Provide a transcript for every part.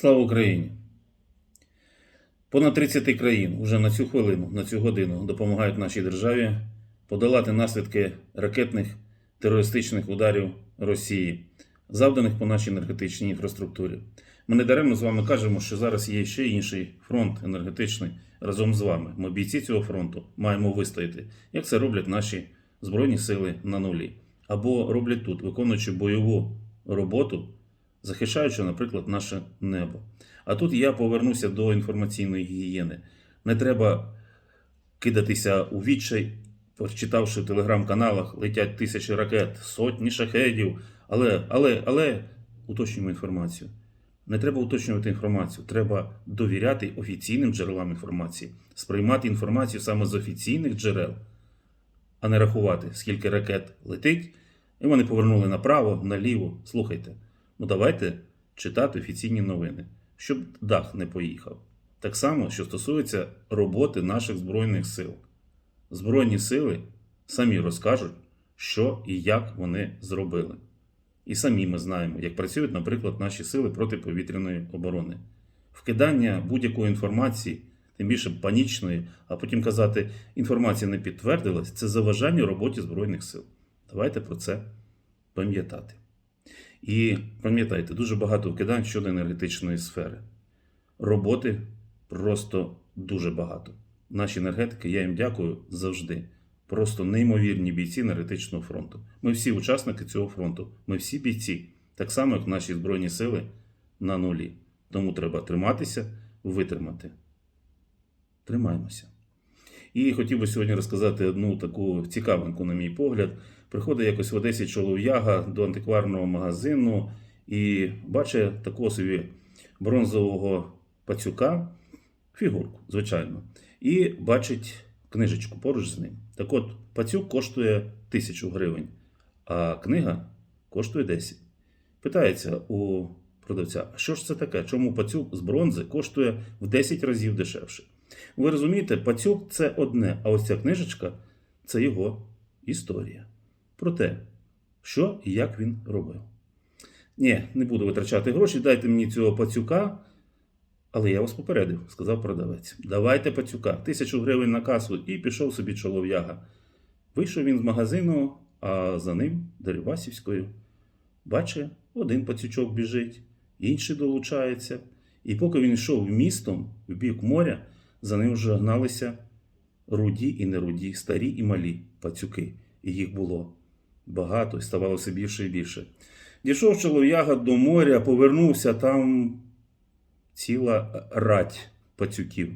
Слава Україні! Понад 30 країн уже на цю хвилину, на цю годину допомагають нашій державі подолати наслідки ракетних терористичних ударів Росії, завданих по нашій енергетичній інфраструктурі. Ми не даремно з вами кажемо, що зараз є ще інший фронт енергетичний разом з вами. Ми бійці цього фронту маємо вистояти, як це роблять наші збройні сили на нулі, або роблять тут, виконуючи бойову роботу захищаючи, наприклад, наше небо. А тут я повернуся до інформаційної гігієни. Не треба кидатися у відчай, прочитавши в телеграм-каналах, летять тисячі ракет, сотні шахедів. Але, але, але уточнюємо інформацію. Не треба уточнювати інформацію, треба довіряти офіційним джерелам інформації, сприймати інформацію саме з офіційних джерел, а не рахувати, скільки ракет летить, і вони повернули направо, наліво. Слухайте. Ну давайте читати офіційні новини, щоб дах не поїхав. Так само, що стосується роботи наших Збройних сил. Збройні сили самі розкажуть, що і як вони зробили. І самі ми знаємо, як працюють, наприклад, наші сили протиповітряної оборони. Вкидання будь-якої інформації, тим більше панічної, а потім казати, інформація не підтвердилась, це заважання роботі Збройних сил. Давайте про це пам'ятати. І пам'ятайте, дуже багато вкидань щодо енергетичної сфери. Роботи просто дуже багато. Наші енергетики, я їм дякую завжди. Просто неймовірні бійці енергетичного фронту. Ми всі учасники цього фронту. Ми всі бійці, так само, як наші Збройні сили на нулі. Тому треба триматися, витримати. Тримаємося. І хотів би сьогодні розказати одну таку цікавинку, на мій погляд. Приходить якось в Одесі чолов'яга до антикварного магазину і бачить такого собі бронзового пацюка, фігурку, звичайно, і бачить книжечку поруч з ним. Так от, пацюк коштує тисячу гривень, а книга коштує 10. Питається у продавця, що ж це таке? Чому пацюк з бронзи коштує в 10 разів дешевше? Ви розумієте, пацюк це одне, а ось ця книжечка це його історія. Про те, що і як він робив. Ні, не буду витрачати гроші, дайте мені цього пацюка. Але я вас попередив, сказав продавець. Давайте пацюка, тисячу гривень на касу і пішов собі чолов'яга. Вийшов він з магазину, а за ним Дерибасівською. Бачить, один пацючок біжить, інший долучається. І поки він йшов містом в бік моря, за ним вже гналися руді і неруді, старі і малі пацюки. І їх було багато і ставало все більше і більше. Дійшов чолов'яга до моря, повернувся там ціла рать пацюків.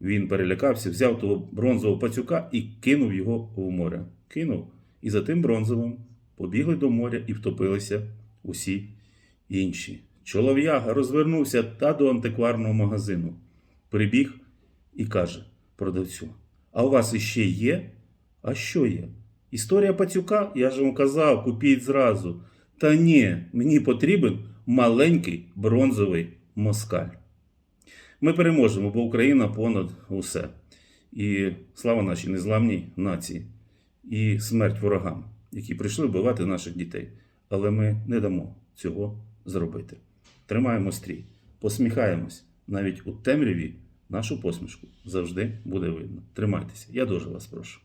Він перелякався, взяв того бронзового пацюка і кинув його в море. Кинув. І за тим бронзовим побігли до моря і втопилися усі інші. Чолов'яга розвернувся та до антикварного магазину. Прибіг і каже продавцю: А у вас іще є? А що є? Історія пацюка, я ж вам казав, купіть зразу. Та ні, мені потрібен маленький бронзовий москаль. Ми переможемо, бо Україна понад усе. І слава нашій незламній нації, і смерть ворогам, які прийшли вбивати наших дітей. Але ми не дамо цього зробити. Тримаємо стрій, посміхаємось. Навіть у темряві нашу посмішку завжди буде видно. Тримайтеся, я дуже вас прошу.